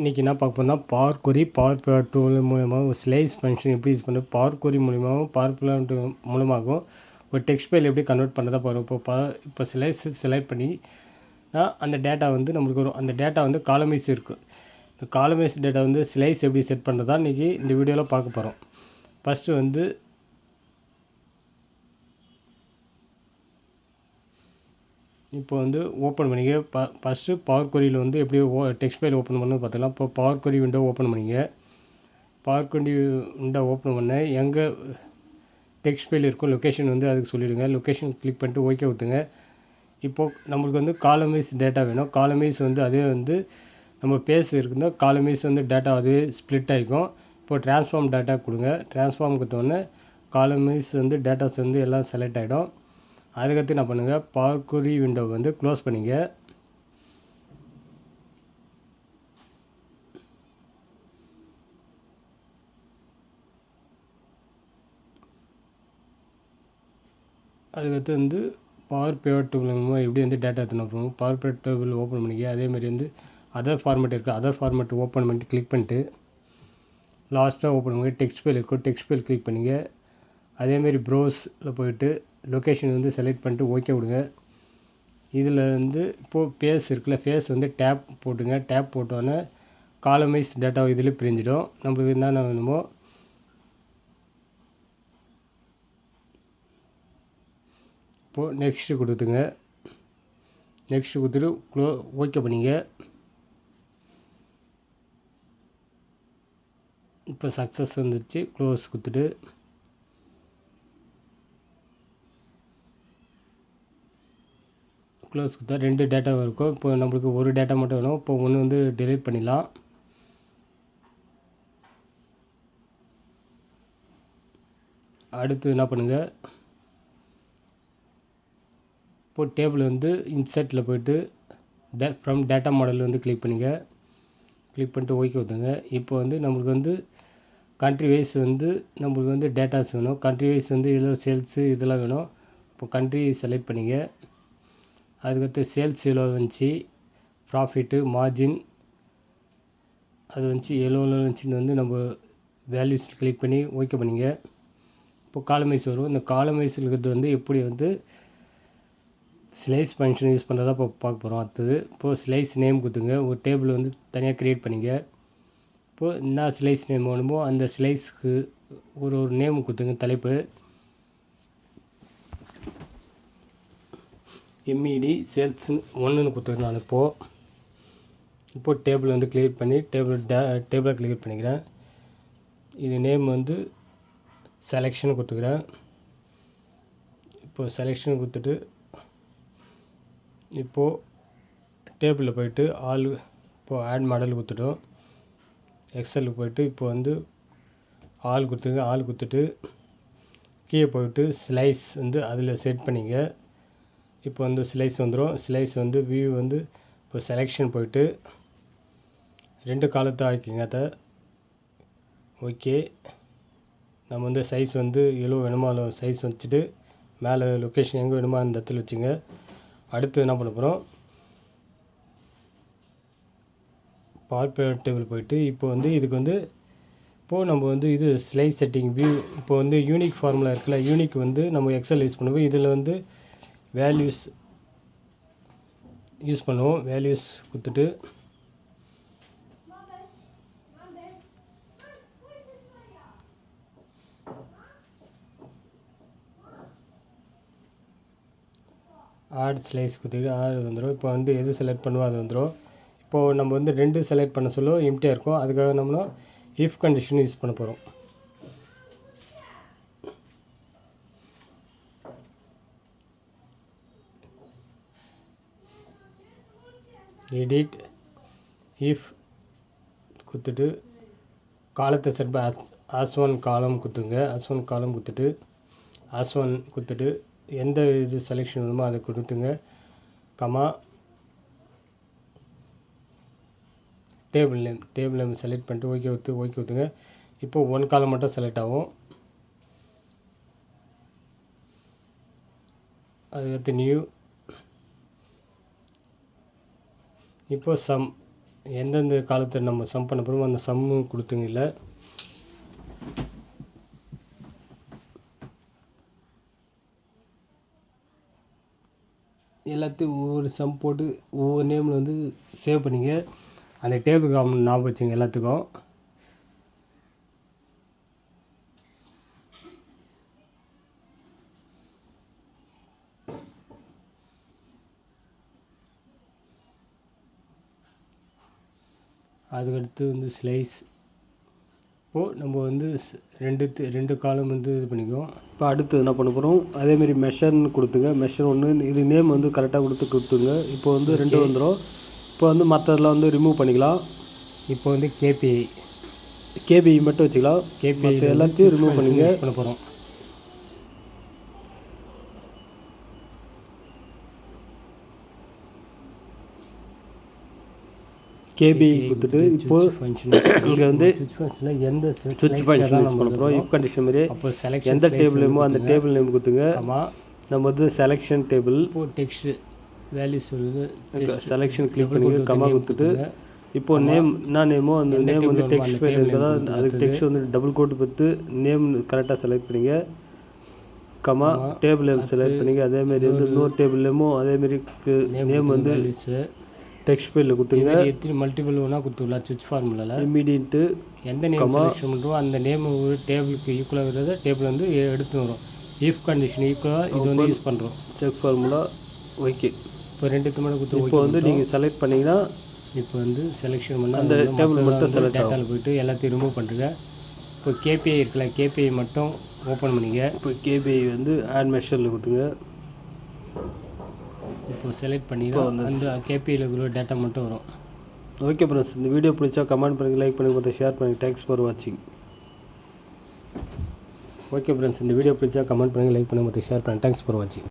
இன்றைக்கி என்ன பார்க்க போனால் power query power plot tool மூலமாக ஸ்லைஸ் ஃபங்க்ஷன் எப்படி யூஸ் பண்ணுறது பவர் கொரி மூலியமாகவும் பவர் பிளாட் மூலமாகவும் ஒரு டெக்ஸ்ட் ஃபைல் எப்படி கன்வெர்ட் பண்ணுறதா போகிறோம் இப்போ ப இப்போ ஸ்லைஸ் செலக்ட் பண்ணி அந்த டேட்டா வந்து நம்மளுக்கு வரும் அந்த டேட்டா வந்து காலமைஸ் இருக்குது இந்த காலமைஸ் டேட்டா வந்து ஸ்லைஸ் எப்படி செட் பண்ணுறதா இன்றைக்கி இந்த வீடியோவில் பார்க்க போகிறோம் ஃபஸ்ட்டு வந்து இப்போ வந்து ஓப்பன் பண்ணிங்க ப ஃபஸ்ட்டு பவர் கொரியில் வந்து எப்படி ஓ டெக்ஸ்ட் ஃபைல் ஓப்பன் பண்ணு பார்த்துக்கலாம் இப்போ பவர் கொரி விண்டோ ஓப்பன் பண்ணிங்க பவர் கொரி விண்டோ ஓப்பன் பண்ண எங்கே டெக்ஸ்ட் ஃபைல் இருக்கும் லொக்கேஷன் வந்து அதுக்கு சொல்லிவிடுங்க லொக்கேஷன் கிளிக் பண்ணிட்டு ஓகே ஊற்றுங்க இப்போது நம்மளுக்கு வந்து காலமைஸ் டேட்டா வேணும். காலமைஸ் வந்து அதே வந்து நம்ம பேஸ் இருக்குன்னா காலமைஸ் வந்து டேட்டா அதுவே ஸ்ப்ளிட் ஆகிக்கும் இப்போது ட்ரான்ஸ்ஃபார்ம் டேட்டா கொடுங்க. ட்ரான்ஸ்ஃபார்ம் கொடுத்தோடனே காலமைஸ் வந்து டேட்டாஸ் வந்து எல்லாம் செலக்ட் ஆகிடும் அதுக்கடுத்து என்ன பண்ணுங்கள் பார்க்குறி விண்டோ வந்து க்ளோஸ் பண்ணிங்க. அதுக்கடுத்து வந்து பவர் பேவர் டேபிள் மூலமாக எப்படி வந்து டேட்டா எடுத்துன்னு போகணும். பவர் பேவர் டேபிள் ஓப்பன் பண்ணிக்க அதேமாரி வந்து அதர் ஃபார்மேட் இருக்குது அதர் ஃபார்மேட் ஓப்பன் பண்ணிட்டு கிளிக் பண்ணிட்டு லாஸ்ட்டாக ஓப்பன் பண்ணி டெக்ஸ்ட் ஃபைல் இருக்கும் டெக்ஸ்ட் ஃபைல் கிளிக் பண்ணிங்க. அதேமாரி ப்ரௌஸில் போய்ட்டு லொக்கேஷன் வந்து செலக்ட் பண்ணிட்டு ஓகே விடுங்க. இதில் வந்து இப்போது ஃபேஸ் இருக்குல்ல ஃபேஸ் வந்து டேப் போட்டுங்க. டேப் போட்டோன்னே காலமைஸ் டேட்டா இதில் பிரிஞ்சிடும். நம்மளுக்கு என்னென்ன வேணுமோ இப்போது நெக்ஸ்ட்டு கொடுத்துங்க. நெக்ஸ்ட்டு கொடுத்துட்டு க்ளோ ஓகே பண்ணிங்க. இப்போ சக்ஸஸ் வந்துடுச்சு க்ளோஸ் கொடுத்துட்டு க்ளோஸ் கொடுத்தா ரெண்டு டேட்டா இருக்கும் இப்போ நம்மளுக்கு ஒரு டேட்டா மட்டும் வேணும். இப்போ ஒன்று வந்து டெலீட் பண்ணிடலாம். அடுத்து என்ன பண்ணுங்கள் இப்போ டேபிள் வந்து இன்சர்ட்டில் போய்ட்டு டே ஃப்ரம் டேட்டா மாடல் வந்து கிளிக் பண்ணுங்கள் கிளிக் பண்ணிட்டு ஓகே வந்துங்க இப்போ வந்து நம்மளுக்கு வந்து கண்ட்ரி வைஸ் வந்து நம்மளுக்கு வந்து டேட்டாஸ் வேணும். கண்ட்ரி வைஸ் வந்து இதில் சேல்ஸு இதெல்லாம் வேணும். இப்போ கண்ட்ரி செலக்ட் பண்ணிங்க. அதுக்கடுத்து சேல்ஸ் எவ்வளோ வந்துச்சு ப்ராஃபிட்டு மார்ஜின் அது வந்துச்சு எவ்வளோ வந்துச்சுன்னு வந்து நம்ம வேல்யூஸ் கிளிக் பண்ணி ஓகே பண்ணிங்க. இப்போ காலமைஸ் வரும். இந்த காலமைஸ் இருக்கிறது வந்து எப்படி வந்து ஸ்லைஸ் ஃபங்க்ஷன் யூஸ் பண்ணுறதா இப்போ பார்க்க போகிறோம் அடுத்தது இப்போது ஸ்லைஸ் நேம் கொடுத்துங்க ஒரு டேபிள் வந்து தனியாக க்ரியேட் பண்ணிங்க. இப்போது என்ன ஸ்லைஸ் நேம் வேணுமோ அந்த ஸ்லைஸ்க்கு ஒரு ஒரு நேம் கொடுத்துங்க தலைப்பு. எம்இடி சேல்ஸ் ஒன்றுன்னு கொடுத்துருக்கேன் நான் இப்போது இப்போது டேபிள் வந்து கிளியர் பண்ணி டேபிள் டே டேபிளை கிளியர் பண்ணிக்கிறேன். இது நேம் வந்து செலெக்ஷன் கொடுத்துக்கிறேன். இப்போது செலெக்ஷன் கொடுத்துட்டு இப்போது டேபிளில் போயிட்டு ஆள் இப்போது ஆட் மாடல் கொடுத்துட்டோம். எக்ஸலுக்கு போயிட்டு இப்போ வந்து ஆள் கொடுத்துங்க ஆள் கொடுத்துட்டு கீழே போயிட்டு ஸ்லைஸ் வந்து அதில் செட் பண்ணிங்க. இப்போ வந்து ஸ்லைஸ் வந்துடும் ஸ்லைஸ் வந்து வியூ வந்து இப்போ செலெக்ஷன் போயிட்டு ரெண்டு காலத்தை ஆக்கிங்க அதை. ஓகே நம்ம வந்து சைஸ் வந்து எவ்வளோ வேணுமோ அதில் சைஸ் வச்சுட்டு மேலே லொக்கேஷன் எங்கே வேணுமோ அந்த இடத்துல வச்சுங்க. அடுத்து என்ன பண்ண போகிறோம் பார்ப்பேட் டேபிள் போயிட்டு இப்போ வந்து இதுக்கு வந்து இப்போது நம்ம வந்து இது ஸ்லைஸ் செட்டிங் வியூ இப்போ வந்து யூனிக் ஃபார்முலா இருக்குல்ல யூனிக் வந்து நம்ம எக்ஸல் யூஸ் பண்ணுவோம் இதில் வந்து வேல்யூஸ் யூஸ் பண்ணுவோம். வேல்யூஸ் கொடுத்துட்டு ஆட் ஸ்லைஸ் கொடுத்துட்டு ஆட் வந்துடும் இப்போ வந்து எது செலக்ட் பண்ணுவோம் அது வந்துடும் இப்போது நம்ம வந்து ரெண்டு செலக்ட் பண்ண சொல்ல எம்டியாக இருக்கும். அதுக்காக நம்மளும் இஃப் கண்டிஷன் யூஸ் பண்ண போகிறோம் எடிட் இஃப் கொடுத்துட்டு காலத்தை செட் பை ஆஸ் ஒன் காலம் கொடுத்துங்க ஆஸ் ஒன் காலம் கொடுத்துட்டு ஆஸ் ஒன் கொடுத்துட்டு எந்த இது செலெக்ஷன் வேணுமோ அதை கொடுத்துங்க. Comma table name table name select பண்ணிட்டு ஓகே ஊற்று ஓகே ஊற்றுங்க இப்போது ஒன் காலம் மட்டும் செலக்ட் ஆகும். அதுக்கடுத்து நியூ இப்போ சம் எந்தெந்த காலத்தில் நம்ம சம் பண்ண போகிறோமோ அந்த சம்மு கொடுத்துங்க இல்லை? எல்லாத்தையும் ஒவ்வொரு சம் போட்டு ஒவ்வொரு நேமில் வந்து சேவ் பண்ணிங்க. அந்த டேபிள் கிராம் ஞாபகம் வச்சுங்க எல்லாத்துக்கும். அதுக்கடுத்து வந்து ஸ்லைஸ் இப்போது நம்ம வந்து ரெண்டு ரெண்டு காலம் வந்து இது பண்ணிக்குவோம். இப்போ அடுத்து என்ன பண்ண போகிறோம் அதேமாரி மெஷர்னு கொடுத்துங்க. மெஷர் ஒன்று இது நேம் வந்து கரெக்டாக கொடுத்து கொடுத்துங்க இப்போ வந்து ரெண்டு வந்துடும் இப்போ வந்து மற்றதெல்லாம் வந்து ரிமூவ் பண்ணிக்கலாம். இப்போ வந்து கேபிஐ கேபிஐ மட்டும் வச்சுக்கலாம். கேபிஐ எல்லாத்தையும் ரிமூவ் பண்ணிங்க. பண்ண போகிறோம் கேபி கொடுத்துட்டு இப்போ இங்கே வந்து எந்த சுவிட்ச் ஃபங்க்ஷன் யூஸ் பண்ண போகிறோம் இஃப் கண்டிஷன் மாதிரி அப்போ செலக்ட் எந்த டேபிள் நேமோ அந்த டேபிள் நேம் கொடுத்துங்க. நம்ம வந்து செலெக்ஷன் டேபிள் இப்போ டெக்ஸ்ட் வேல்யூ சொல்லுது செலெக்ஷன் கிளிக் பண்ணி கமா கொடுத்துட்டு இப்போ நேம் என்ன நேமோ அந்த நேம் வந்து டெக்ஸ்ட் ஃபைல் இருக்கதா அதுக்கு டெக்ஸ்ட் வந்து டபுள் கோட் பார்த்து நேம் கரெக்டாக செலக்ட் பண்ணிங்க. கமா டேபிள் செலக்ட் பண்ணிங்க. அதேமாரி வந்து இன்னொரு டேபிள் நேமோ அதேமாரி நேம் வந்து டெக்ஸ்ட் ஃபைலில் கொடுத்துங்க. எத்தனை மல்டிபிள் வேணால் கொடுத்துடலாம். சுவிட்ச் ஃபார்முலாவில் இம்மீடியட்டு எந்த நேம் செலெக்ஷன் பண்ணுறோம் அந்த நேம் ஒரு டேபிளுக்கு ஈக்குவலாக இருக்கிறத டேபிள் வந்து எடுத்து வரும். இஃப் கண்டிஷன் ஈக்குவலாக இது வந்து யூஸ் பண்ணுறோம் செக் ஃபார்முலா ஓகே இப்போ ரெண்டுக்கு மேலே கொடுத்து இப்போ வந்து நீங்கள் செலக்ட் பண்ணிங்கன்னா இப்போ வந்து செலெக்ஷன் பண்ணால் அந்த table மட்டும் select டேட்டாவில் போயிட்டு எல்லாத்தையும் ரிமூவ் பண்ணுறங்க இப்போ கேபிஐ இருக்குல்ல கேபிஐ மட்டும் ஓப்பன் பண்ணிங்க. இப்போ கேபிஐ வந்து ஆட் மெஷரில் கொடுத்துங்க. இப்போ செலக்ட் பண்ணி அந்த கேபிஐயில் இருக்கிற டேட்டா மட்டும் வரும். ஓகே ஃப்ரெண்ட்ஸ் இந்த வீடியோ பிடிச்சா கமெண்ட் பண்ணுங்கள் லைக் பண்ணுங்கள் மற்ற ஷேர் பண்ணுங்கள் தேங்க்ஸ் ஃபார் வாட்சிங் ஓகே ஃப்ரெண்ட்ஸ் இந்த வீடியோ பிடிச்சா கமெண்ட் பண்ணுங்கள் லைக் பண்ணுங்கள் மற்ற ஷேர் பண்ணுங்கள் தேங்க்ஸ் ஃபார் வாட்சிங்